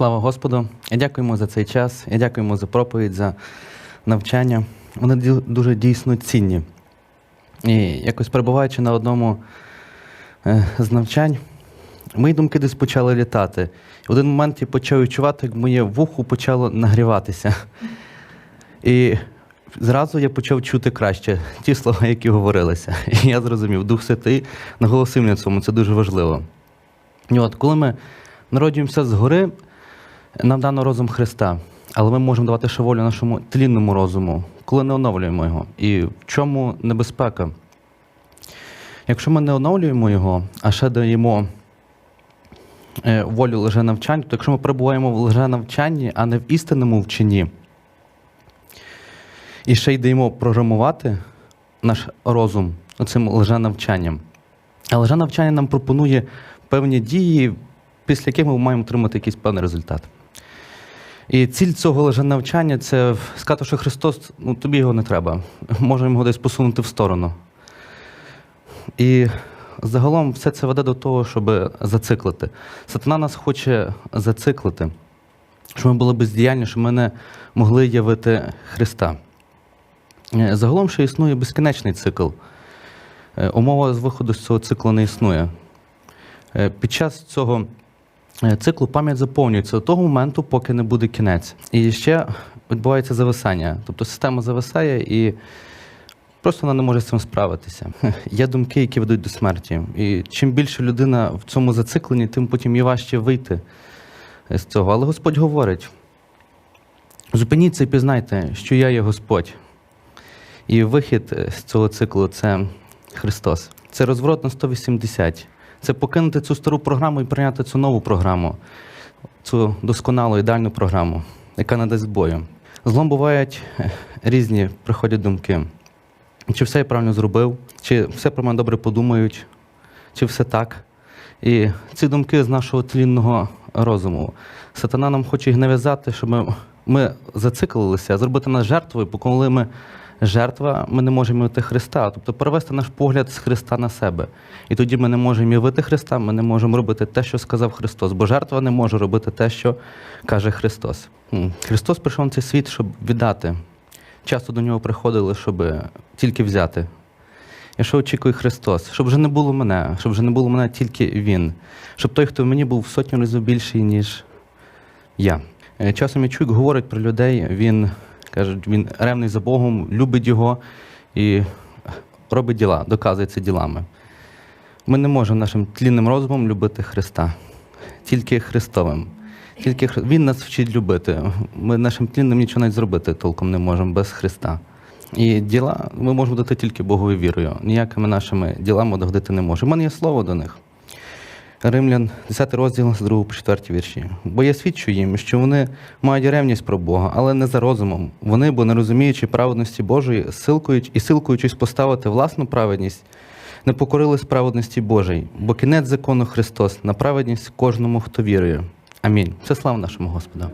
Слава Господу! Я дякуємо за цей час, я дякуємо за проповідь, за навчання. Вони дуже дійсно цінні. І якось перебуваючи на одному е, з навчань, мої думки десь почали літати. І в один момент я почав відчувати, як моє вухо почало нагріватися. І зразу я почав чути краще ті слова, які говорилися. І я зрозумів, Дух Святий наголосив на цьому, це дуже важливо. І от коли ми народжуємося згори, нам дано розум Христа, але ми можемо давати ще волю нашому тлінному розуму, коли не оновлюємо його. І в чому небезпека? Якщо ми не оновлюємо його, а ще даємо е, волю лженавчанню, то якщо ми перебуваємо в лженавчанні, а не в істинному вченні, і ще й даємо програмувати наш розум оцим лженавчанням. А лженавчання нам пропонує певні дії, після яких ми маємо отримати якийсь певний результат. І ціль цього лженавчання це сказати, що Христос, ну тобі його не треба. Можемо його десь посунути в сторону. І загалом все це веде до того, щоб зациклити. Сатана нас хоче зациклити, щоб ми були бездіяльні, щоб ми не могли явити Христа. Е, Загалом ще існує безкінечний цикл. Е, Умова з виходу з цього циклу не існує. Е, Під час цього циклу пам'ять заповнюється до того моменту, поки не буде кінець. І ще відбувається зависання. Тобто система зависає і просто вона не може з цим справитися. Є думки, які ведуть до смерті. І чим більше людина в цьому зацикленні, тим потім їй важче вийти е, з цього. Але Господь говорить: зупиніться і пізнайте, що я є Господь. І вихід е, з цього циклу це Христос. Це розворот на 180. Це покинути цю стару програму і прийняти цю нову програму, цю досконалу ідеальну програму, яка не дасть бою. Злом бувають е, різні приходять думки. Чи все я правильно зробив, чи все про мене добре подумають, чи все так. І ці думки з нашого тлінного розуму. Сатана нам хоче їх нав'язати, щоб ми, ми зациклилися, зробити нас жертвою, бо коли ми жертва, ми не можемо явити Христа. Тобто перевести наш погляд з Христа на себе. І тоді ми не можемо явити Христа, ми не можемо робити те, що сказав Христос, бо жертва не може робити те, що каже Христос. Христос прийшов на цей світ, щоб віддати. Часто до нього приходили, щоб тільки взяти. І що очікує Христос? Щоб вже не було мене, щоб вже не було мене тільки Він. Щоб той, хто в мені був в сотню разів більший, ніж я. Е, Часом я чую, як говорять про людей, він каже, він ревний за Богом, любить його і робить діла, доказує це ділами. Ми не можемо нашим тлінним розумом любити Христа, тільки Христовим. Тільки Хри- Він нас вчить любити. Ми нашим тлінним нічого навіть зробити толком не можемо без Христа. І діла ми можемо дати тільки Богові вірою. Ніякими нашими ділами догодити не можемо. У мене є слово до них. Римлян, 10 розділ з 2 по 4 вірші. Бо я свідчу їм, що вони мають ревність про Бога, але не за розумом. Вони, бо не розуміючи праведності Божої, силкують і силкуючись поставити власну праведність, не покорили праведності Божої, бо кінець закону Христос на праведність кожному, хто вірує. Амінь. Це слава нашому Господу.